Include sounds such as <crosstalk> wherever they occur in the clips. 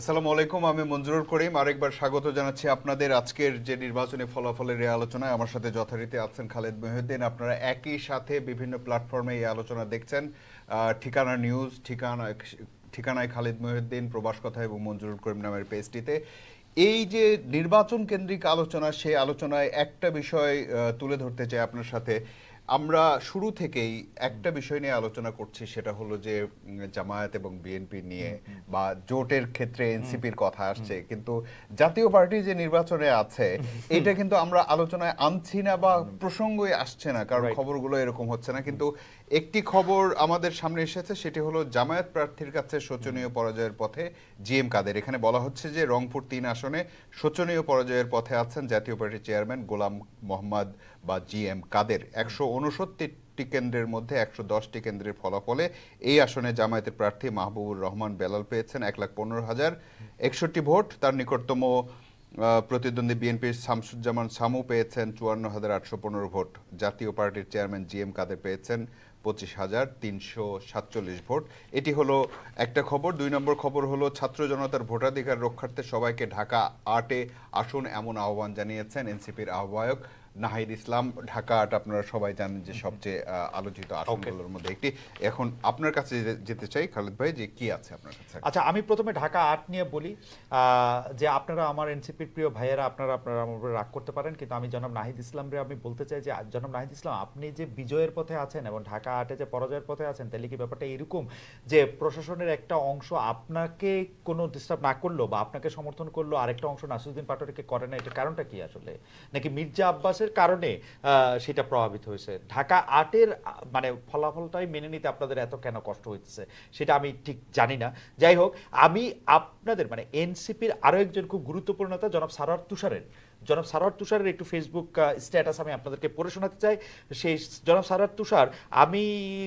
আসসালামু আলাইকুম, আমি মঞ্জুরুল করিম। আরেকবার স্বাগত জানাচ্ছি আপনাদের আজকের যে নির্বাচনী ফলাফলের এই আলোচনায়। আমার সাথে যথারীতি আছেন খালেদ মহিউদ্দিন। আপনারা একই সাথে বিভিন্ন প্ল্যাটফর্মে এই আলোচনা দেখছেন। ঠিকানা নিউজ, ঠিকানা, ঠিকানায় খালেদ মহিউদ্দিন, প্রবাস কথা এবং মঞ্জুরুল করিম নামের পেজটিতে। এই যে নির্বাচন কেন্দ্রিক আলোচনা, সেই আলোচনায় একটা বিষয় তুলে ধরতে চাই আপনার সাথে। আমরা শুরু থেকেই একটা বিষয় নিয়ে আলোচনা করছি সেটা হলো যে জামায়াত এবং বিএনপি নিয়ে বা জোটের ক্ষেত্রে এনসিপির কথা আসছে কিন্তু জাতীয় পার্টি যে নির্বাচনে আছে <laughs> এটা কিন্তু আমরা আলোচনায় আনছি না বা প্রসঙ্গই আসছে না কারণ. খবরগুলো এরকম হচ্ছে না কিন্তু একটি খবর আমাদের সামনে এসেছে সেটি হলো জামায়াত প্রার্থীর কাছে শোচনীয় পরাজয়ের পথে জিএম কাদের। এখানে বলা হচ্ছে যে রংপুর তিন আসনে শোচনীয় পরাজয়ের পথে আছেন জাতীয় পার্টির চেয়ারম্যান গোলাম মোহাম্মদ বা জি এম কাদের। একশো উনসত্তরটি কেন্দ্রের মধ্যে একশো দশটি কেন্দ্রের ফলাফলে এই আসনে জামায়াতের প্রার্থী মাহবুবুর রহমান বেলাল পেয়েছেন এক লাখ পনেরো হাজার একষট্টি ভোট। তার নিকটতম প্রতিদ্বন্দ্বী বিএনপির শামসুজ্জামান সামু পেয়েছেন চুয়ান্ন হাজার আটশো পনেরো ভোট। জাতীয় পার্টির চেয়ারম্যান জি এম কাদের পেয়েছেন পঁচিশ হাজার তিনশো সাতচল্লিশ ভোট। এটি হলো একটা খবর। দুই নম্বর খবর হলো, ছাত্র জনতার ভোটাধিকার রক্ষার্থে সবাইকে ঢাকা আটে আসুন এমন আহ্বান জানিয়েছেন এনসিপির আহ্বায়ক নাহিদ ইসলাম ঢাকা আট আপনারা সবাই জানেন যে সবচেয়ে আলোচিত আসনগুলোর মধ্যে একটি। এখন আপনার কাছে যেতে চাই খালেদ ভাই যে কি আছে আপনার কাছে? আচ্ছা আমি প্রথমে ঢাকা আট নিয়ে বলি যে আপনারা আমার এনসিপির প্রিয় ভাইয়েরা আপনারা আপনারা আমার উপরে রাগ করতে পারেন কিন্তু আমি জনাব নাহিদ ইসলামরে আমি বলতে চাই যে জনাব নাহিদ ইসলাম আপনি যে বিজয়ের পথে আছেন এবং ঢাকা আটে যে পরাজয়ের পথে আছেন তাহলে কি ব্যাপারটা এরকম যে প্রশাসনের একটা অংশ আপনাকে কোনো ডিস্টার্ব না করল বা আপনাকে সমর্থন করল আরেকটা অংশ নাসিরুদ্দিন পাটোয়ারিকে করে না এটার কারণটা কি আসলে? নাকি মির্জা আব্বাসের কারণে সেটা প্রভাবিত হয়েছে। ঢাকা আটের মানে ফলাফলটাই মেনে নিতে আপনাদের এত কেন কষ্ট হইতেছে, সেটা আমি ঠিক জানি না। যাই হোক, আমি আপনাদের মানে এনসিপির আরও একজন খুব গুরুত্বপূর্ণতা জনাব সারার তুষারের জনাব সারার তুষারের একটু ফেসবুক স্ট্যাটাস আমি আপনাদেরকে পড়ে শোনাতে চাই। সেই জনাব সারার তুষার, আমি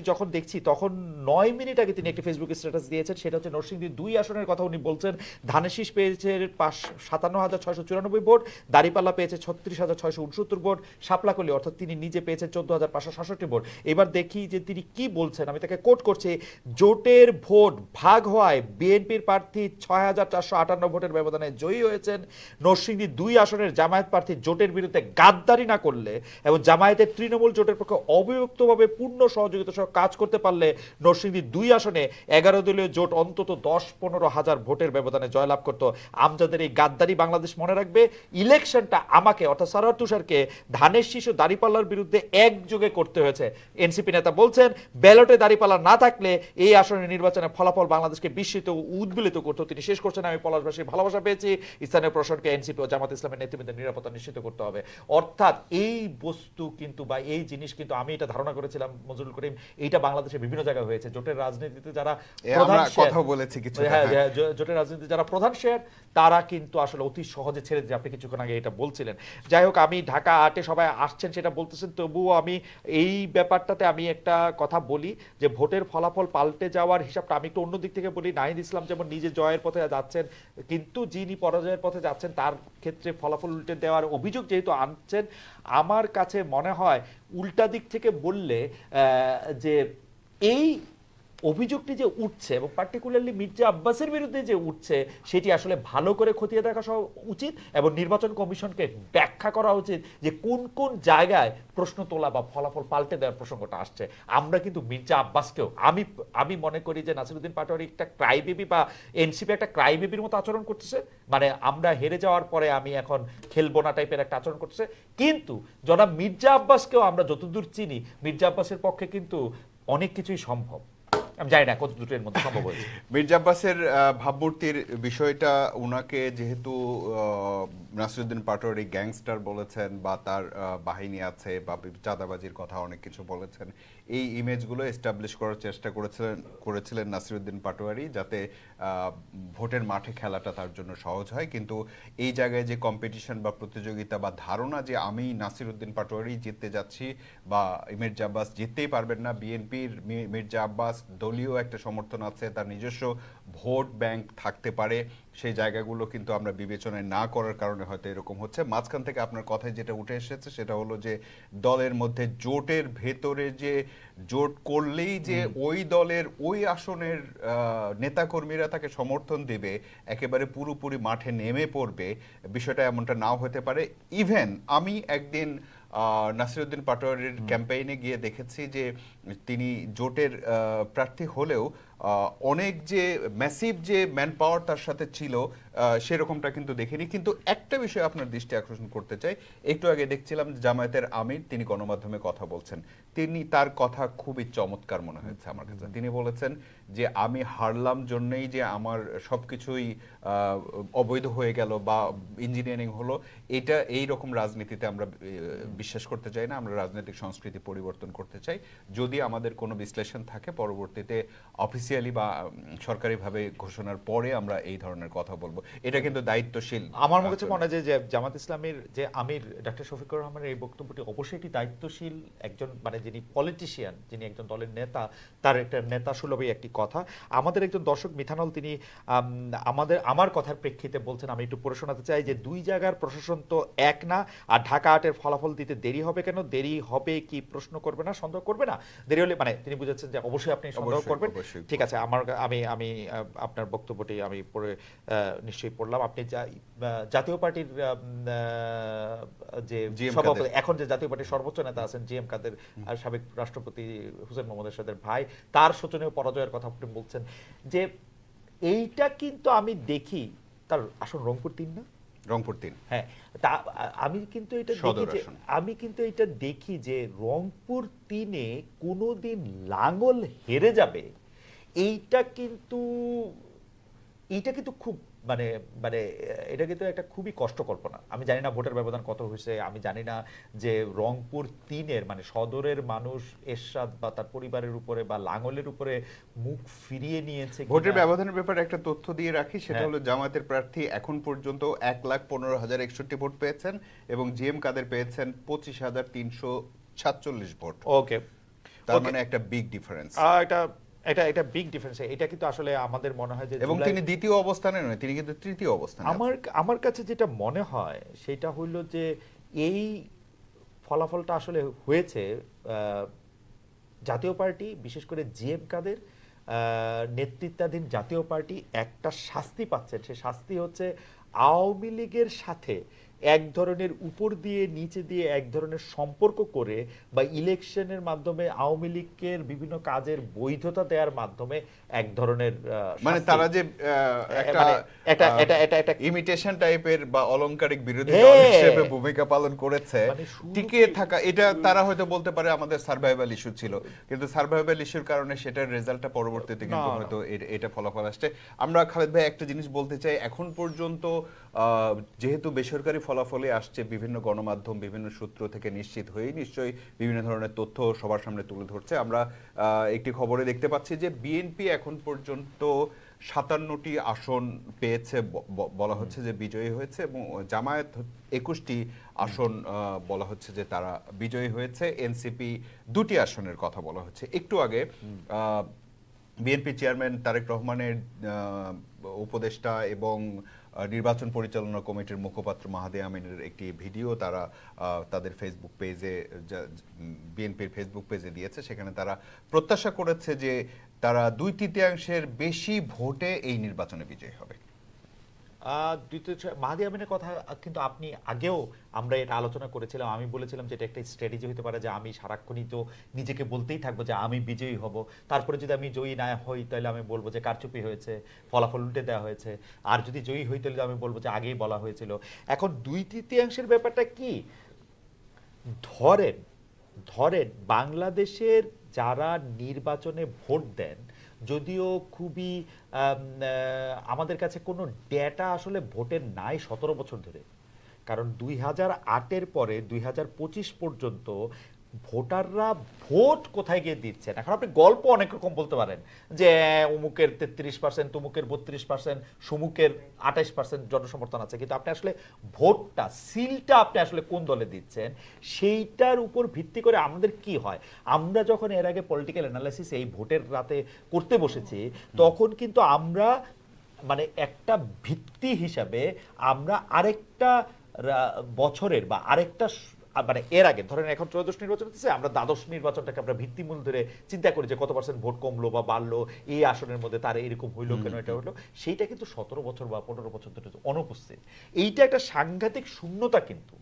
যখন দেখছি তখন নয় মিনিট আগে তিনি একটি ফেসবুক স্ট্যাটাস দিয়েছেন, সেটা হচ্ছে নরসিংদী দুই আসনের কথা উনি বলছেন। ধানেশিস পেয়েছে পাঁচ, সাতান্ন হাজার ছয়শো চুরানব্বই ভোট, দাঁড়িপাল্লা পেয়েছে ছত্রিশ হাজার ছয়শো উনসত্তর ভোট সাপলাকলি অর্থাৎ তিনি নিজে পেয়েছেন চোদ্দ হাজার পাঁচশো সাতষট্টি ভোট। এবার দেখি যে তিনি কি বলছেন, আমি তাকে কোট করছি। জোটের ভোট ভাগ হওয়ায় বিএনপির প্রার্থী ছয় হাজার চারশো আটান্ন ভোটের ব্যবধানে জয়ী হয়েছেন নরসিংদী দুই আসনের জামায়াত প্রার্থী জোটের বিরুদ্ধে গাদ্দারি না করলে এবং জামায়াতের তৃণমূল জোটের পক্ষে অবিভক্তভাবে পূর্ণ সহযোগিতা সহ কাজ করতে পারলে নরসিংদী দুই আসনে এগারো দলীয় জোট অন্তত দশ পনেরো হাজার ভোটের ব্যবধানে জয়লাভ করত। আমজাদের এই গাদ্দারি বাংলাদেশ মনে রাখবে, ইলেকশনটা আমাকে, অর্থাৎ সারার তুষারকে, ধানের শিশু দাঁড়িপাল্লার বিরুদ্ধে একযোগে করতে হয়েছে। এনসিপি নেতা বলছেন, ব্যালটে দাঁড়িপাল্লা না থাকলে এই আসনের নির্বাচনের ফলাফল বাংলাদেশকে বিস্মিত উদ্বেলিত করতো। তিনি শেষ করছেন, আমি পলাশবাসীর ভালোবাসা পেয়েছি। স্থানীয় প্রশাসনকে এনসিপি ও জামাত ইসলামের নেতৃবৃন্দের নিরাপত্তা নিশ্চিত করতে হবে। অর্থাৎ এই বস্তু কিন্তু বা এই জিনিস কিন্তু আমি এটা ধারণা করেছিলাম মজুরুল করিম এইটা বাংলাদেশের বিভিন্ন জায়গায় হয়েছে। জোটের রাজনীতিতে যারা প্রধান কথা বলেছি কিছু হ্যাঁ হ্যাঁ, জোটের রাজনীতি যারা প্রধান শেয়ার তারা কিন্তু আসলে অতি সহজে ছেড়ে দিচ্ছে আপনি কিছুক্ষণ আগে এটা বলছিলেন। যাই হোক আমি ঢাকা আটে সবাই আসছেন সেটা বলতেছেন তবুও আমি এই ব্যাপারটাতে আমি একটা কথা বলি যে ভোটের ফলাফল পাল্টে যাওয়ার হিসাবটা আমি একটু অন্য দিক থেকে বলি। নাহিদ ইসলাম যেমন নিজে জয়ের পথে যাচ্ছেন কিন্তু যিনি পরাজয়ের পথে যাচ্ছেন তার ক্ষেত্রে ফলাফল উল্টে দেওয়ার অভিযোগ যেহেতু আনছেন, আমার কাছে মনে হয় উল্টা দিক থেকে বললে যে এই অভিযোগটি যে উঠছে এবং পার্টিকুলারলি মির্জা আব্বাসের বিরুদ্ধে যে উঠছে, সেটি আসলে ভালো করে খতিয়ে দেখা উচিত এবং নির্বাচন কমিশনকে ব্যাখ্যা করা উচিত যে কোন কোন জায়গায় প্রশ্ন তোলা বা ফলাফল পাল্টে দেওয়ার প্রসঙ্গটা আসছে। আমরা কিন্তু মির্জা আব্বাসকেও, আমি আমি মনে করি যে নাসিরুদ্দিন পাটোয়ারি একটা ক্রাই বেবি বা এনসিপি একটা ক্রাই বেবির মতো আচরণ করতেছে। মানে আমরা হেরে যাওয়ার পরে আমি এখন খেলব না টাইপের একটা আচরণ করতেছে। কিন্তু জনাব মির্জা আব্বাসকেও আমরা যতদূর চিনি, মির্জা আব্বাসের পক্ষে কিন্তু অনেক কিছুই সম্ভব। আমি জানি না কত দুটোর মধ্যে সম্ভব হয়েছে। <laughs> মির্জা আব্বাসের ভাবমূর্তির বিষয়টা উনাকে যেহেতু নাসিরুদ্দিন পাটোয়ারি গ্যাংস্টার বলেছেন বা তার বাহিনী আছে বি- চাঁদাবাজির কথা অনেক কিছু বলেছেন এই ইমেজগুলো এস্টাবলিশ করার চেষ্টা করেছিলেন করেছিলেন নাসিরুদ্দিন পাটোয়ারি যাতে ভোটের মাঠে খেলাটা তার জন্য সহজ হয়। কিন্তু এই জায়গায় যে কম্পিটিশন বা প্রতিযোগিতা বা ধারণা যে আমি নাসিরুদ্দিন পাটোয়ারি জিততে যাচ্ছি বা মির্জা আব্বাস জিততেই পারবেন না, বিএনপির মির্জা আব্বাস দলীয় একটা সমর্থন আছে, তার নিজস্ব ভোট ব্যাংক থাকতে পারে সেই জায়গাগুলো কিন্তু আমরা বিবেচনায় না করার কারণে হয়তো এরকম হচ্ছে। মাঝখান থেকে আপনার কথায় যেটা উঠে এসেছে সেটা হলো যে দলের মধ্যে জোটের ভেতরে যে জোট করলেই যে ওই দলের ওই আসনের নেতাকর্মীরা তাকে সমর্থন দেবে একেবারে পুরোপুরি মাঠে নেমে পড়বে বিষয়টা এমনটা নাও হতে পারে। ইভেন আমি একদিন নাসিরুদ্দিন পাটোয়ারির ক্যাম্পেইনে গিয়ে দেখেছি যে তিনি জোটের প্রার্থী হলেও অনেক যে ম্যাসিভ যে ম্যান পাওয়ার তার সাথে ছিল সেরকমটা কিন্তু দেখিনি। কিন্তু একটা বিষয় আপনার দৃষ্টি আকর্ষণ করতে চাই একটু আগে দেখছিলাম জামায়াতের আমির তিনি গণমাধ্যমে কথা বলছেন। তিনি তার কথা খুবই চমৎকার মনে হয়েছে আমার কাছে। তিনি বলেছেন যে আমি হারলাম জন্যই যে আমার সবকিছুই আহ, অবৈধ হয়ে গেল বা ইঞ্জিনিয়ারিং হলো এটা এই রকম রাজনীতিতে আমরা বিশ্বাস করতে চাই না আমরা রাজনৈতিক সংস্কৃতি পরিবর্তন করতে চাই। যদি আমাদের কোনো বিশ্লেষণ থাকে পরবর্তীতে অফিসিয়ালি বা উম, সরকারিভাবে ঘোষণার পরে আমরা এই ধরনের কথা বলব। এটা কিন্তু দায়িত্বশীল আমার হচ্ছে মনে হয় যে জামাত ইসলামের যে আমির ডাক্তার শফিকুর রহমানের এই বক্তব্যটি অবশ্যই একটি দায়িত্বশীল একজন মানে যিনি পলিটিশিয়ান যিনি একজন দলের নেতা তার একটা নেতা সুলভই একটি কথা। আমাদের একজন দর্শক মিথানল তিনি আম, আমাদের আমার কথার প্রেক্ষিতে বলছেন আমি একটু পড়ে শোনাতে চাই যে দুই জায়গার প্রশাসন তো এক না আর ঢাকা আটের ফলাফল দিতে দেরি হবে কেন? দেরি হবে কি প্রশ্ন করবে না? সন্দেহ করবে না? দেরি হলে মানে তিনি বুঝাচ্ছেন যে অবশ্যই আপনি সন্দেহ করবেন। ঠিক আছে আমার আমি আমি আপনার বক্তব্যটি আমি পড়ে নিশ্চয়ই পড়লাম। আপনি জাতীয় পার্টির যে সভাপতি এখন যে জাতীয় পার্টির সর্বোচ্চ নেতা আছেন জি এম কাদের আর সাবেক রাষ্ট্রপতি হুসেন মোহাম্মদ এরশাদের ভাই তার শোচনীয় পরাজয়ের কথা আপনি বলছেন। যে এইটা কিন্তু আমি দেখি তার আসন রংপুর তিন না? রংপুর তিন। হ্যাঁ তা আমি কিন্তু এটা দেখি যে আমি কিন্তু এটা দেখি যে রংপুর তিনে কোনোদিন লাঙ্গল হেরে যাবে এইটা কিন্তু এইটা কিন্তু খুব মানে মানে এটা কিন্তু একটা খুবই কষ্ট কল্পনা। আমি জানি না ভোটের ব্যবধান কত হয়েছে আমি জানি না যে রংপুর তিনের মানে সদরের মানুষ এরশাদ বা তার পরিবারের উপরে বা লাঙ্গলের উপরে মুখ ফিরিয়ে নিয়েছে ভোটের ব্যবধানের ব্যাপারে একটা তথ্য দিয়ে রাখি সেটা হ্যাঁ। হলো জামায়াতের প্রার্থী এখন পর্যন্ত এক লাখ পনেরো হাজার একষট্টি ভোট পেয়েছেন এবং জি এম কাদের পেয়েছেন পঁচিশ হাজার তিনশো সাতচল্লিশ ভোট। ওকে তার মানে একটা বিগ ডিফারেন্স আহ, এটা এটা বিগ ডিফারেন্স এটা কিন্তু আসলে আমাদের মনে হয় যে এবং তিনি দ্বিতীয় অবস্থানে নয় তিনি কিন্তু তৃতীয় অবস্থানে আমার আমার কাছে যেটা মনে হয় সেটা হইল যে এই ফলাফলটা আসলে হয়েছে জাতীয় পার্টি বিশেষ করে জিএম কাদের আহ, নেতৃত্বাধীন জাতীয় পার্টি একটা শাস্তি পাচ্ছেন। সে শাস্তি হচ্ছে আওয়ামী লীগের সাথে এক ধরনের উপর দিয়ে নিচে দিয়ে এক ধরনের সম্পর্ক করে বা ইলেকশনের মাধ্যমে আওয়ামী লীগের বিভিন্ন কাজের বৈধতা দেওয়ার মাধ্যমে এক ধরনের মানে তারা যে আহ, একটা মানে এটা এটা এটা এটা ইমিটেশন টাইপের বা অলংকারিক বিরোধী হ্যাঁ। দল হিসেবে ভূমিকা পালন করেছে মানে টিকে থাকা এটা তারা হয়তো বলতে পারে আমাদের সার্ভাইভাল ইস্যু ছিল কিন্তু সার্ভাইভাল ইস্যুর কারণে সেটার রেজাল্টটা পরবর্তীতে কিন্তু। হয়তো এটা ফলাফল আসছে আমরা খালেদ ভাই একটা জিনিস বলতে চাই এখন পর্যন্ত আহ, যেহেতু বেসরকারি ফলাফলে আসছে বিভিন্ন গণমাধ্যম, বিভিন্ন সূত্র থেকে নিশ্চিত হয়েই নিশ্চয়ই বিভিন্ন ধরনের তথ্য সবার সামনে তুলে ধরছে। আমরা একটি খবরে দেখতে পাচ্ছি যে বিএনপি এখন পর্যন্ত সাতান্নটি আসন পেয়েছে বলা হচ্ছে যে বিজয়ী হয়েছে এবং জামায়াত একুশটি আসন বলা হচ্ছে যে তারা বিজয়ী হয়েছে। এনসিপি দুটি আসনের কথা বলা হচ্ছে। একটু আগে বিএনপি চেয়ারম্যান তারেক রহমানের উপদেষ্টা এবং নির্বাচন পরিচালনা কমিটির মুখপাত্র মাহাদি আমিনের একটি ভিডিও তারা তাদের ফেসবুক পেজে বিএনপির ফেসবুক পেজে দিয়েছে। সেখানে তারা প্রত্যাশা করেছে যে তারা দুই তৃতীয়াংশের বেশি ভোটে এই নির্বাচনে বিজয়ী হবে। দ্বিতীয় মাহাদি আমিনের কথা কিন্তু আপনি আগেও আমরা এটা আলোচনা করেছিলাম। আমি বলেছিলাম যে এটা একটা স্ট্র্যাটেজি হতে পারে যে আমি সারাক্ষণই তো নিজেকে বলতেই থাকব যে আমি বিজয়ী হব। তারপরে যদি আমি জয়ী না হই, তাহলে আমি বলব যে কারচুপি হয়েছে, ফলাফল উল্টে দেওয়া হয়েছে। আর যদি জয়ী হই, তাহলে আমি বলব যে আগেই বলা হয়েছিল। এখন দুই তৃতীয়াংশের ব্যাপারটা কি? ধরেন ধরেন বাংলাদেশের যারা নির্বাচনে ভোট দেন যদিও খুবই আমাদের কাছে কোনো ডেটা আসলে ভোটের নাই সতেরো বছর ধরে। কারণ দুই হাজার আটের পরে, দুই হাজার পঁচিশ পর্যন্ত ভোটাররা ভোট কোথায় গিয়ে দিচ্ছেন? এখন আপনি গল্প অনেক রকম বলতে পারেন যে অমুকের তেত্রিশ পার্সেন্ট তুমুকের বত্রিশ পার্সেন্ট সুমুকের আঠাইশ পার্সেন্ট জনসমর্থন আছে। কিন্তু আপনি আসলে ভোটটা সিলটা আপনি আসলে কোন দলে দিচ্ছেন? সেইটার উপর ভিত্তি করে আমাদের কি হয়? আমরা যখন এর আগে পলিটিক্যাল অ্যানালাইসিস এই ভোটের রাতে করতে বসেছি তখন কিন্তু আমরা মানে একটা ভিত্তি হিসাবে আমরা আরেকটা বছরের বা আরেকটা মানে এর আগে ধরেন এখন ত্রয়োদশ নির্বাচন হচ্ছে আমরা দ্বাদশ নির্বাচনটাকে আমরা ভিত্তিমূল ধরে চিন্তা করি যে কত পার্সেন্ট ভোট কমলো বা বাড়লো এই আসনের মধ্যে তার এরকম হইল কেন এটা হলো সেইটা কিন্তু সতেরো বছর বা পনেরো বছর ধরে অনুপস্থিত। এইটা একটা সাংঘাতিক শূন্যতা কিন্তু।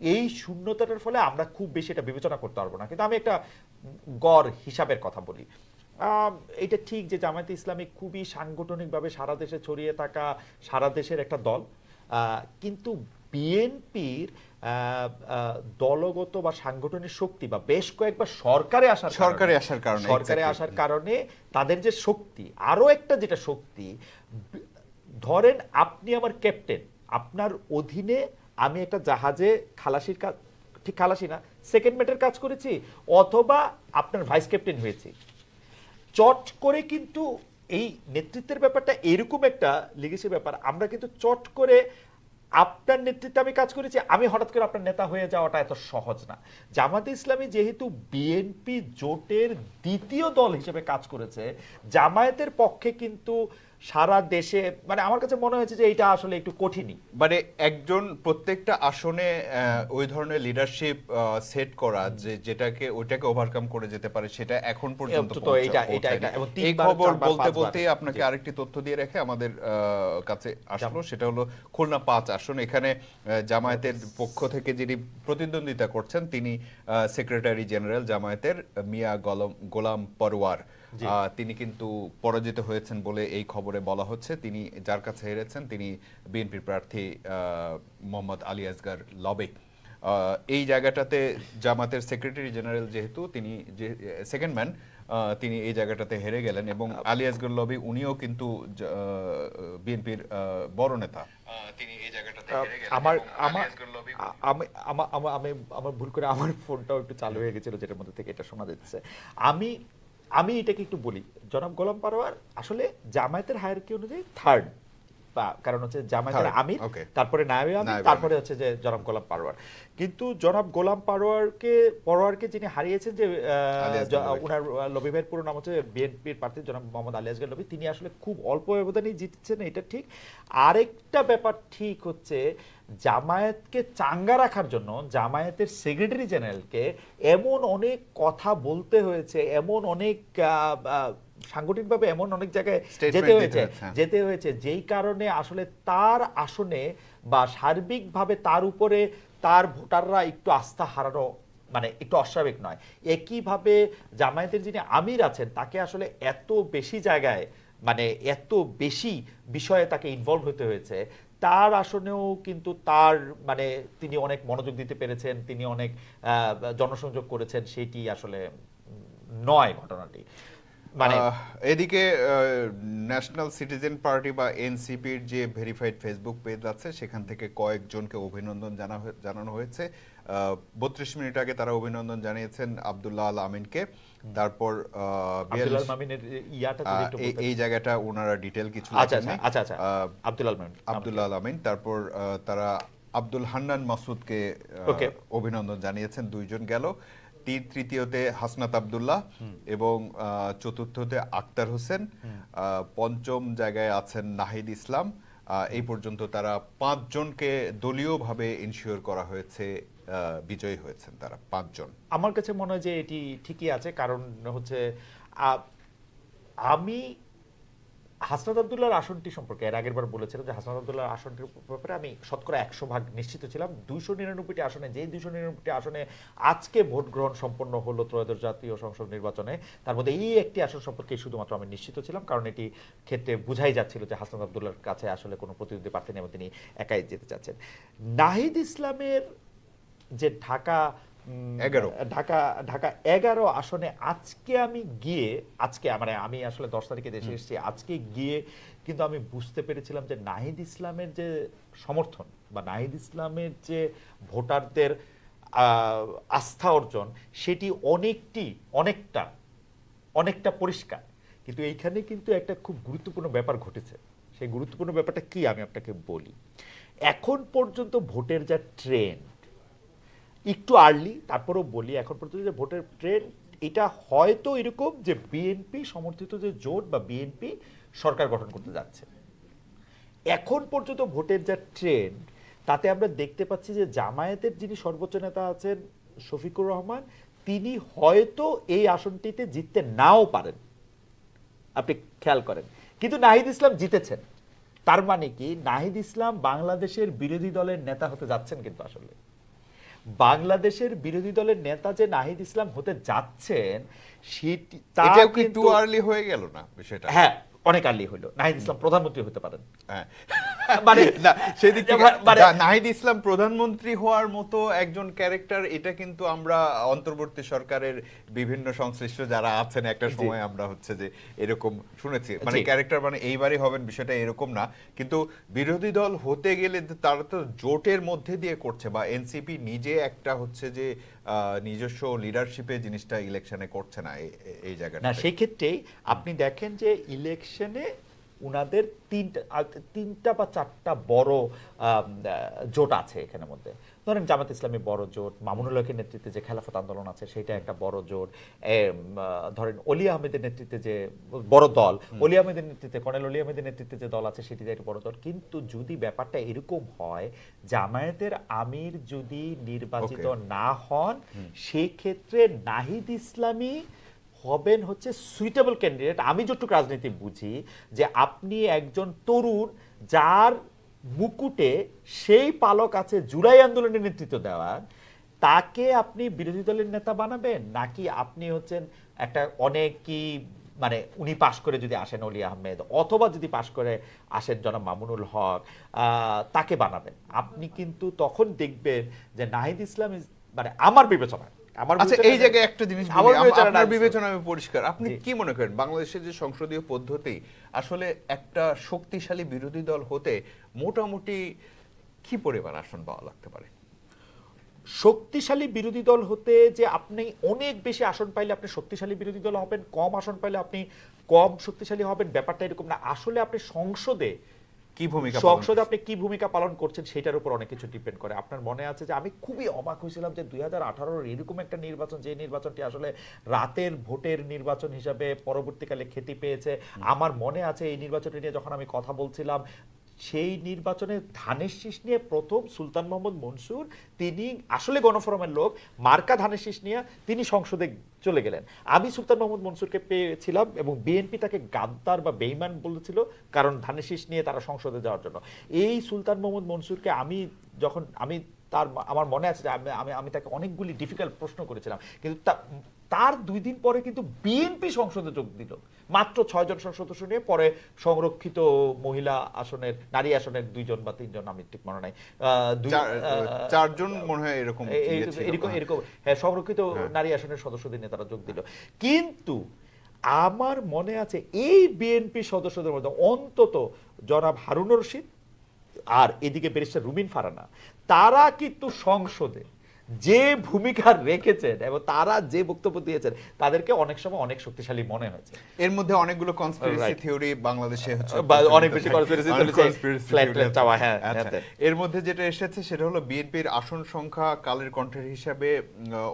এই শূন্যতাটার ফলে আমরা খুব বেশি এটা বিবেচনা করতে পারব না। কিন্তু আমি একটা গড় হিসাবের কথা বলি। এটা ঠিক যে জামায়াতে ইসলামী খুবই সাংগঠনিকভাবে সারা দেশে ছড়িয়ে থাকা সারা দেশের একটা দল। আহ, কিন্তু বিএনপির দলগত বা সাংগঠনিক শক্তি বা বেশ কয়েকবার সরকারে আসার সরকারে আসার কারণে, সরকারে আসার কারণে তাদের যে শক্তি আরও একটা যেটা শক্তি ধরেন আপনি আমার ক্যাপ্টেন আপনার অধীনে আমি একটা জাহাজে খালাসির কাজ ঠিক খালাসি না সেকেন্ড মেটের কাজ করেছি অথবা আপনার ভাইস ক্যাপ্টেন হয়েছি। চট করে কিন্তু এই নেতৃত্বের ব্যাপারটা এরকম একটা লিগেসির ব্যাপার আমরা কিন্তু চট করে আপনার নেতৃত্বে আমি কাজ করেছি, আমি হঠাৎ করে আপনার নেতা হয়ে যাওয়াটা এত সহজ না। জামাতে ইসলামী যেহেতু বিএনপি জোটের দ্বিতীয় দল হিসেবে কাজ করেছে, জামায়াতের পক্ষে কিন্তু সারা দেশে মানে আমার কাছে মনে হয়েছে যে এটা আসলে একটু কঠিনই। মানে একজন প্রত্যেকটা আসনে ওই ধরনের লিডারশিপ সেট করা যে যেটাকে ওইটাকে ওভারকাম করে যেতে পারে সেটা এখন পর্যন্ত তো এইটা- এইটা- এটা এবং এই খবর বলতে বলতে আপনাকে আরেকটি তথ্য দিয়ে রেখে আমাদের আহ, কাছে আসলো সেটা হলো খুলনা পাঁচ আসন। এখানে জামায়াতের পক্ষ থেকে যিনি প্রতিদ্বন্দ্বিতা করছেন তিনি সেক্রেটারি জেনারেল জামায়াতের মিয়া গলম গোলাম পরওয়ার। তিনি কিন্তু পরাজিত হয়েছেন বলে এই খবরে বলা হচ্ছে। তিনি যার কাছে হেরেছেন তিনি বিএনপির প্রার্থী আহ, মোহাম্মদ আলী আসগার লবে। আহ, এই জায়গাটাতে জামাতের সেক্রেটারি জেনারেল যেহেতু তিনি যে সেকেন্ড ম্যান তিনি এই জায়গাটাতে হেরে গেলেন এবং আলী আসগর লবি উনিও কিন্তু বিএনপির বড় নেতা। আহ, তিনি এই জায়গাটাতে হেরে গেলেন আমার আমি আমি আমার ভুল করে আমার ফোনটাও একটু চালু হয়ে গেছিল যেটার মধ্যে থেকে এটা শোনা যাচ্ছে। আমি আমি এটাকে একটু বলি জনাব গোলাম পারোয়ার আসলে জামায়াতের হায়ারকি অনুযায়ী থার্ড কারণ হচ্ছে জামায়াতের আমির তারপরে নায়েবে আমির তারপরে হচ্ছে যে জনাব গোলাম পারোয়ার কিন্তু জনাব গোলাম পারোয়ারকে পরোয়ারকে যিনি হারিয়েছেন যে জ- লবি। ভাইয়ের পুরো নাম হচ্ছে বিএনপির প্রার্থী জনাব মোহাম্মদ আলী আসগর লবি। তিনি আসলে খুব অল্প ব্যবধানেই জিতছেন এটা ঠিক। আরেকটা ব্যাপার ঠিক হচ্ছে জামায়াতকে চাঙ্গা রাখার জন্য জামায়াতের সেক্রেটারি জেনারেলকে এমন অনেক কথা বলতে হয়েছে এমন অনেক সাংগঠনিকভাবে এমন অনেক জায়গায় যেতে হয়েছে হ্যাঁ। যেতে হয়েছে যেই কারণে আসলে তার আসনে বা সার্বিকভাবে তার উপরে তার ভোটাররা একটু আস্থা হারানো মানে একটু অস্বাভাবিক নয়। একইভাবে জামায়াতের যিনি আমির আছেন তাকে আসলে এত বেশি জায়গায় মানে এত বেশি বিষয়ে তাকে ইনভলভ হতে হয়েছে। তার আসনেও কিন্তু তার মানে তিনি অনেক মনোযোগ দিতে পেরেছেন তিনি অনেক আহ, জনসংযোগ করেছেন সেটি আসলে নয় ঘটনাটি। মানে এদিকে ন্যাশনাল সিটিজেন পার্টি বা এনসিপির যে ভেরিফাইড ফেসবুক পেজ আছে সেখান থেকে কয়েকজনকে অভিনন্দন জানানো হয়েছে। বত্রিশ মিনিট আগে তারা অভিনন্দন জানিয়েছেন আব্দুল্লাহ আল আমিনকে। তারপর আহ, আব্দুল 42 মামিনের ইয়াটা যদি আহ, একটু এই- জায়গাটা ওনারা ডিটেল কিছু আচ্ছা। আচ্ছা আচ্ছা আব্দুল্লাহ আল আমিন। তারপর তারা আব্দুল হান্নান মাসুদকে অভিনন্দন জানিয়েছেন। দুইজন গেল। তিন তৃতীয়তে হাসনাত আবদুল্লাহ এবং চতুর্থতে আক্তার হোসেন। পঞ্চম জায়গায় আছেন নাহিদ ইসলাম। আহ, এই পর্যন্ত তারা পাঁচজনকে দলীয়ভাবে ইনশিওর করা হয়েছে আহ, বিজয়ী হয়েছেন তারা পাঁচজন। আমার কাছে মনে হয় যে এটি ঠিকই আছে কারণ হচ্ছে আমি হাসনাত আবদুল্লাহর আসনটি সম্পর্কে, এর আগের বার বলেছিলাম যে হাসনাত আবদুল্লাহর আসনটির ব্যাপারে আমি শতকরা একশো ভাগ নিশ্চিত ছিলাম। দুইশো নিরানব্বইটি আসনে, যেই দুইশো নিরানব্বইটি আসনে আজকে ভোট গ্রহণ সম্পন্ন হলো ত্রয়োদশ জাতীয় সংসদ নির্বাচনে, তার মধ্যে এই একটি আসন সম্পর্কে শুধুমাত্র আমি নিশ্চিত ছিলাম, কারণ এটি ক্ষেত্রে বুঝাই যাচ্ছিল যে হাসনাত আবদুল্লাহর কাছে আসলে কোনো প্রতিদ্বন্দ্বী প্রার্থী নেই তিনি একাই যেতে চাচ্ছেন। নাহিদ ইসলামের যে ঢাকা এগারো। ঢাকা ঢাকা এগারো আসনে আজকে আমি গিয়ে আজকে মানে আমি আসলে দশ তারিখে দেশে এসেছি আজকে গিয়ে কিন্তু আমি বুঝতে পেরেছিলাম যে নাহিদ ইসলামের যে সমর্থন বা নাহিদ ইসলামের যে ভোটারদের আস্থা অর্জন সেটি অনেকটি অনেকটা অনেকটা পরিষ্কার। কিন্তু এইখানে কিন্তু একটা খুব গুরুত্বপূর্ণ ব্যাপার ঘটেছে। সেই গুরুত্বপূর্ণ ব্যাপারটা কি আমি আপনাকে বলি? এখন পর্যন্ত ভোটের যা ট্রেন্ড একটু আর্লি তারপরেও বলি, এখন পর্যন্ত যে ভোটের ট্রেন্ড এটা হয়তো এরকম যে বিএনপি সমর্থিত যে জোট বা বিএনপি সরকার গঠন করতে যাচ্ছে। এখন পর্যন্ত ভোটের যা ট্রেন্ড তাতে আমরা দেখতে পাচ্ছি যে জামায়াতের যিনি সর্বোচ্চ নেতা আছেন শফিকুর রহমান, তিনি হয়তো এই আসনটিতে জিততে নাও পারেন। আপনি খেয়াল করেন। কিন্তু নাহিদ ইসলাম জিতেছেন। তার মানে কি? নাহিদ ইসলাম বাংলাদেশের বিরোধী দলের নেতা হতে যাচ্ছেন কিন্তু আসলে। বাংলাদেশের বিরোধী দলের নেতা যে নাহিদ ইসলাম হতে যাচ্ছেন সেটি তাও কি কিন্তু- টু আর্লি হয়ে গেল না বিষয়টা? হ্যাঁ অনেক আর্লি হইল। নাহিদ ইসলাম প্রধানমন্ত্রী হতে পারেন। হ্যাঁ। <laughs> মানে না সেদিক থেকে মানে- নাহিদ ইসলাম প্রধানমন্ত্রী হওয়ার মতো একজন ক্যারেক্টার এটা কিন্তু আমরা অন্তর্বর্তী সরকারের বিভিন্ন সংশ্লিষ্ট যারা আছেন একটা সময় আমরা হচ্ছে যে এরকম শুনেছি। মানে ক্যারেক্টার মানে এইবারই হবেন বিষয়টা এরকম না। কিন্তু বিরোধী দল হতে গেলে তারা তো জোটের মধ্যে দিয়ে করছে বা এনসিপি নিজে একটা হচ্ছে যে আহ, নিজস্ব লিডারশিপে জিনিসটা ইলেকশনে করছে না এই- জায়গাটা না সেই ক্ষেত্রেই আপনি দেখেন যে ইলেকশনে উনাদের তিনটা তিনটা বা চারটা বড় জোট আছে এখানের মধ্যে। ধরেন জামাত ইসলামী বড় জোট মামুনুল হকের নেতৃত্বে যে খেলাফত আন্দোলন আছে সেটা একটা বড় জোট। ধরেন অলি আহমেদের নেতৃত্বে যে বড় দল অলি আহমেদের নেতৃত্বে কর্নেল অলি আহমেদের নেতৃত্বে যে দল আছে সেটি একটা বড় দল। কিন্তু যদি ব্যাপারটা এরকম হয় জামায়াতের আমির যদি নির্বাচিত না হন সেক্ষেত্রে নাহিদ ইসলামী হবেন হচ্ছে সুইটেবল ক্যান্ডিডেট আমি যতটুকু রাজনীতি বুঝি যে আপনি একজন তরুণ যার মুকুটে সেই পালক আছে জুলাই আন্দোলনের নেতৃত্ব দেওয়ার তাকে আপনি বিরোধী দলের নেতা বানাবেন? নাকি আপনি হচ্ছেন একটা অনেক কি মানে উনি পাশ করে যদি আসেন অলি আহমেদ, অথবা যদি পাশ করে আসেন জনাব মামুনুল হক তাকে বানাবেন? আপনি কিন্তু তখন দেখবেন যে নাহিদ ইসলাম মানে আমার বিবেচনায় আমার আচ্ছা এই জায়গায় একটা জিনিস আমার বিবেচনা আমি পরিষ্কার। আপনি কি মনে করেন বাংলাদেশের যে সংসদীয় পদ্ধতি আসলে একটা শক্তিশালী বিরোধী দল হতে মোটামুটি কি পরিমাণ আসন পাওয়া লাগতে পারে? শক্তিশালী বিরোধী দল হতে যে আপনি অনেক বেশি আসন পাইলে আপনি শক্তিশালী বিরোধী দল হবেন কম আসন পাইলে আপনি কম শক্তিশালী হবেন ব্যাপারটা এরকম না। আসলে আপনি সংসদে কি ভূমিকা সংসদে আপনি কি ভূমিকা পালন করছেন সেটার উপর অনেক কিছু ডিপেন্ড করে। আপনার মনে আছে যে আমি খুবই অবাক হয়েছিলাম যে দুই হাজার এরকম একটা নির্বাচন যে নির্বাচনটি আসলে রাতের ভোটের নির্বাচন হিসাবে পরবর্তীকালে খ্যাতি পেয়েছে। আমার মনে আছে এই নির্বাচনটি নিয়ে যখন আমি কথা বলছিলাম সেই নির্বাচনে ধানের শীষ নিয়ে প্রথম সুলতান মোহাম্মদ মনসুর, তিনি আসলে গণফোরামের লোক, মার্কা ধানের শীষ নিয়ে তিনি সংসদে চলে গেলেন। আমি সুলতান মোহাম্মদ মনসুরকে পেয়েছিলাম এবং বিএনপি তাকে গাদ্দার বা বেইমান বলেছিল কারণ ধানের শীষ নিয়ে তারা সংসদে যাওয়ার জন্য। এই সুলতান মোহাম্মদ মনসুরকে আমি যখন আমি তার, আমার মনে আছে যে আমি আমি তাকে অনেকগুলি ডিফিকাল্ট প্রশ্ন করেছিলাম। কিন্তু তা- তার দুই দিন পরে কিন্তু বিএনপি সংসদে যোগ দিল মাত্র ছয়জন সংসদ সদস্য নিয়ে পরে সংরক্ষিত মহিলা আসনের নারী আসনের দুইজন বা তিনজন আমি ঠিক মনে নাই চারজন মনে হয় এরকম। এরকম এরকম হ্যাঁ সংরক্ষিত হ্যাঁ। নারী আসনের সদস্যদের নিয়ে তারা যোগ দিল কিন্তু আমার মনে আছে এই বিএনপি সদস্যদের মধ্যে অন্তত জনাব হারুন রশিদ আর এদিকে ব্যারিস্টার রুমিন ফারানা তারা কিন্তু সংসদে যে ভূমিকা রেখেছেন এবং তারা যে বক্তব্য দিয়েছেন তাদেরকে অনেক সময় অনেক শক্তিশালী মনে হয়েছে। এর মধ্যে অনেকগুলো কনস্পিরেসি থিওরি বাংলাদেশে হচ্ছে অনেক বেশি conspiracy চলেছে। চাওয়া, আচ্ছা, হ্যাঁ। এর মধ্যে যেটা এসেছে সেটা হলো বিএনপির আসন সংখ্যা কালের কণ্ঠের হিসাবে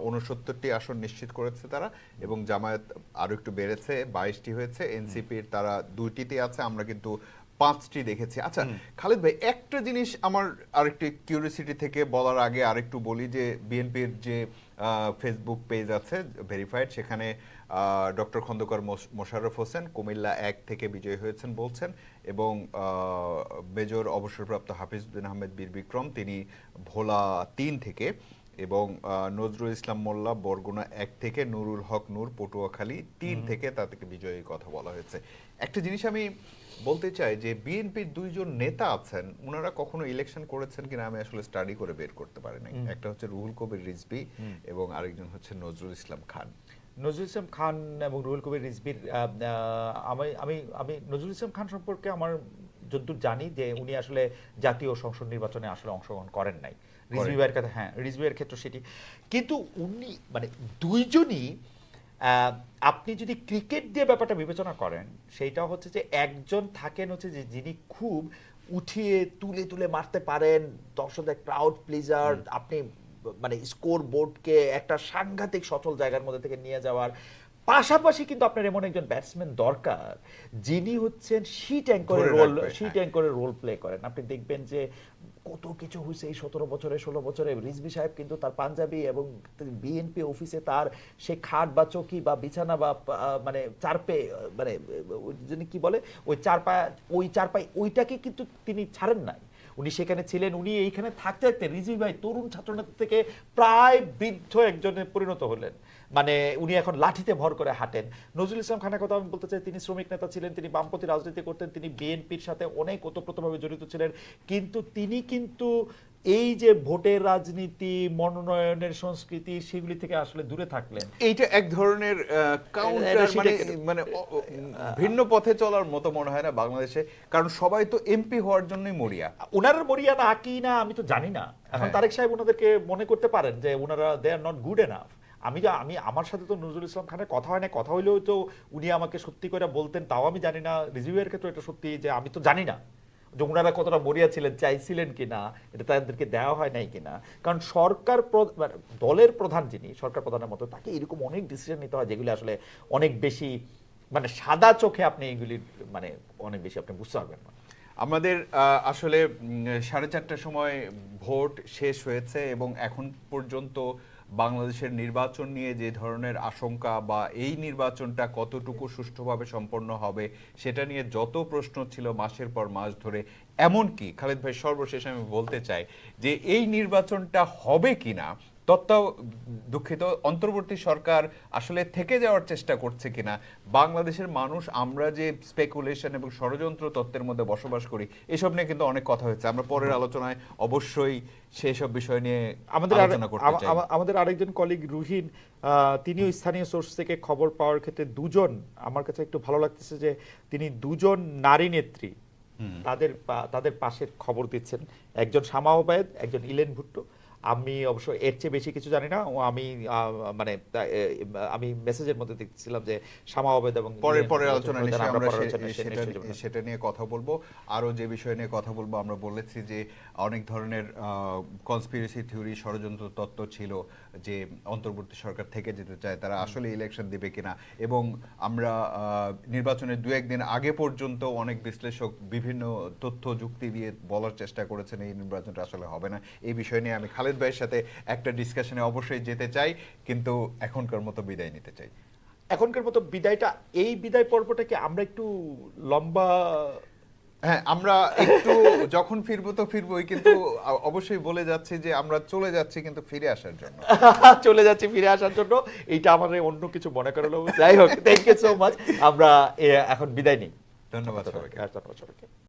উনসত্তরটি আসন নিশ্চিত করেছে তারা এবং জামায়াত আরও একটু বেড়েছে বাইশটি হয়েছে। এনসিপির তারা দুইটিতে আছে। আমরা কিন্তু পাঁচটি দেখেছি। আচ্ছা খালিদ ভাই একটা জিনিস আমার আরেকটি কিউরিয়াসিটি থেকে বলার আগে আরেকটু বলি যে বিএনপির যে ফেসবুক পেজ আছে ভেরিফাইড সেখানে ডক্টর খন্দকার মোশ- মোশাররফ হোসেন কুমিল্লা এক থেকে বিজয়ী হয়েছেন বলছেন এবং আহ, মেজর অবসরপ্রাপ্ত হাফিজ বিন আহমেদ বীর বিক্রম তিনি ভোলা তিন থেকে এবং নজরুল ইসলাম মোল্লা বরগুনা এক থেকে নুরুল হক নূর পটুয়াখালী তিন থেকে তাদেরকে বিজয়ী কথা বলা হয়েছে। একটা জিনিস আমি বলতে চাই যে বিএনপির দুইজন নেতা আছেন ওনারা কখনো ইলেকশন করেছেন কিনা আমি আসলে স্টাডি করে বের করতে পারি নাই। একটা হচ্ছে রুহুল কবির রিজভি এবং আরেকজন হচ্ছে নজরুল ইসলাম খান। নজরুল ইসলাম খান এবং রুহুল কবির রিজবির আমি আমি আমি নজরুল ইসলাম খান সম্পর্কে আমার যদ্দূর জানি যে উনি আসলে জাতীয় সংসদ নির্বাচনে আসলে অংশগ্রহণ করেন নাই। রিজভি ভাইয়ের কথা হ্যাঁ রিজভি ভাইয়ের ক্ষেত্রে সেটি। কিন্তু উনি মানে দুইজনই আপনি যদি ক্রিকেট দিয়ে ব্যাপারটা বিবেচনা করেন সেইটা হচ্ছে যে একজন থাকেন হচ্ছে যে যিনি খুব উঠিয়ে তুলে তুলে মারতে পারেন দর্শকদের ক্রাউড প্লিজার আপনি মানে স্কোর বোর্ডকে একটা সাংঘাতিক সচল জায়গার মধ্যে থেকে নিয়ে যাওয়ার। পাশাপাশি কিন্তু আপনার এমন একজন ব্যাটসম্যান দরকার যিনি হচ্ছেন শিট অ্যাঙ্করের রোল হ্যাঁ। অ্যাঙ্করের রোল প্লে করেন। আপনি দেখবেন যে কত কিছু হয়েছে এই সতেরো বছরে, ষোলো বছরে? রিজভি সাহেব কিন্তু তার পাঞ্জাবি এবং বিএনপি অফিসে তার সে খাট বা চকি বা বিছানা বা মানে চারপে মানে যিনি কি বলে? ওই চার পায়া ওই চারপাই, ওইটাকে কিন্তু তিনি ছাড়েন নাই। উনি সেখানে ছিলেন, উনি এইখানে থাকতে থাকতে রিজভি ভাই তরুণ ছাত্রনেতা থেকে প্রায় বৃদ্ধ একজনে পরিণত হলেন। মানে উনি এখন লাঠিতে ভর করে হাঁটেন। নজরুল ইসলাম খানের কথা আমি বলতে চাই, তিনি শ্রমিক নেতা ছিলেন, তিনি বামপন্থী রাজনীতি করতেন, তিনি বিএনপির সাথে অনেক ওতপ্রোতভাবে জড়িত ছিলেন। কিন্তু তিনি কিন্তু এই যে ভোটের রাজনীতি মনোনয়নের সংস্কৃতি সেগুলি থেকে আসলে দূরে থাকলেন। এইটা এক ধরনের কাউন্টার মানে মানে ভিন্ন পথে চলার মতো মনে হয় না বাংলাদেশে। কারণ সবাই তো এমপি হওয়ার জন্যই মরিয়া। ওনারা মরিয়া না কি না আমি তো জানি না। এখন হ্যাঁ। তারেক সাহেব ওনাদেরকে মনে করতে পারেন যে ওনারা they are not good enough আমি যা আমি আমার সাথে তো নজরুল ইসলাম খানের কথা হয় না কথা হইলেও তো উনি আমাকে সত্যি করে বলতেন তাও আমি জানি না। রিজিউয়ের ক্ষেত্রে এটা সত্যি যে আমি তো জানি না। যে ওনারা কতটা মরিয়া ছিলেন, চাইছিলেন কিনা এটা তাদেরকে দেওয়া হয় নাই কিনা কারণ সরকার মানে দলের প্রধান যিনি, সরকার প্রধানের মতো, তাকে এরকম অনেক ডিসিশন নিতে হয় যেগুলি আসলে অনেক বেশি মানে সাদা চোখে আপনি এগুলি মানে অনেক বেশি আপনি বুঝতে পারবেন না। আমাদের আসলে সাড়ে চারটার সময় ভোট শেষ হয়েছে এবং এখন পর্যন্ত বাংলাদেশের নির্বাচন নিয়ে যে ধরনের আশঙ্কা বা এই নির্বাচনটা কতটুকু সুষ্ঠুভাবে সম্পন্ন হবে, সেটা নিয়ে যত প্রশ্ন ছিল মাসের পর মাস ধরে, এমনকি খালেদ ভাই, সর্বশেষ আমি বলতে চাই যে এই নির্বাচনটা হবে কিনা তত্ত্ব দুঃখিত অন্তর্বর্তী সরকার আসলে থেকে যাওয়ার চেষ্টা করছে কিনা? বাংলাদেশের মানুষ আমরা যে স্পেকুলেশন এবং ষড়যন্ত্র তত্ত্বের মধ্যে বসবাস করি এসব নিয়ে কিন্তু অনেক কথা হয়েছে। আমরা পরের আলোচনায় অবশ্যই সেই সব বিষয় নিয়ে আমাদের আলোচনা করতে চাই। আমাদের আরেকজন কলিগ রুহিন আহ, তিনিও স্থানীয় সোর্স থেকে খবর পাওয়ার ক্ষেত্রে দুজন আমার কাছে একটু ভালো লাগতেছে যে তিনি দুজন নারী নেত্রী তাদের তাদের পাশের খবর দিচ্ছেন। একজন শামা ওবায়েদ একজন ইলেন ভুট্টো। আমি অবশ্য এর চেয়ে বেশি কিছু জানি না। ও আমি মানে আমি মেসেজের মধ্যে দেখছিলাম যে শামা ওবায়েদ এবং পরের পরের আলোচনা নিশ্চয়ই আমরা সেটা নিয়ে কথা বলব। আরও যে বিষয় নিয়ে কথা বলব আমরা বলেছি যে অনেক ধরনের কনস্পিরেসি থিওরি ষড়যন্ত্র তত্ত্ব ছিল যে অন্তর্বর্তী সরকার থেকে যেতে চায় তারা আসলে ইলেকশন দিবে কিনা। এবং আমরা নির্বাচনের দু একদিন আগে পর্যন্ত অনেক বিশ্লেষক বিভিন্ন তথ্য যুক্তি দিয়ে বলার চেষ্টা করেছেন এই নির্বাচনটা আসলে হবে না। এই বিষয় নিয়ে আমি খালেদ ভাইয়ের সাথে একটা ডিসকাশনে অবশ্যই যেতে চাই কিন্তু এখনকার মতো বিদায় নিতে চাই। এখনকার মতো বিদায়টা এই বিদায় পর্বটাকে আমরা একটু লম্বা হ্যাঁ আমরা একটু যখন ফিরবো তো ফিরবোই কিন্তু অবশ্যই বলে যাচ্ছি যে আমরা চলে যাচ্ছি কিন্তু ফিরে আসার জন্য। <laughs> চলে যাচ্ছি ফিরে আসার জন্য। এইটা আমাদের অন্য কিছু মনে করালো যাই হোক থ্যাংক ইউ সো মাচ আমরা এখন বিদায় নিই। ধন্যবাদ সবাইকে। ধন্যবাদ সবাইকে।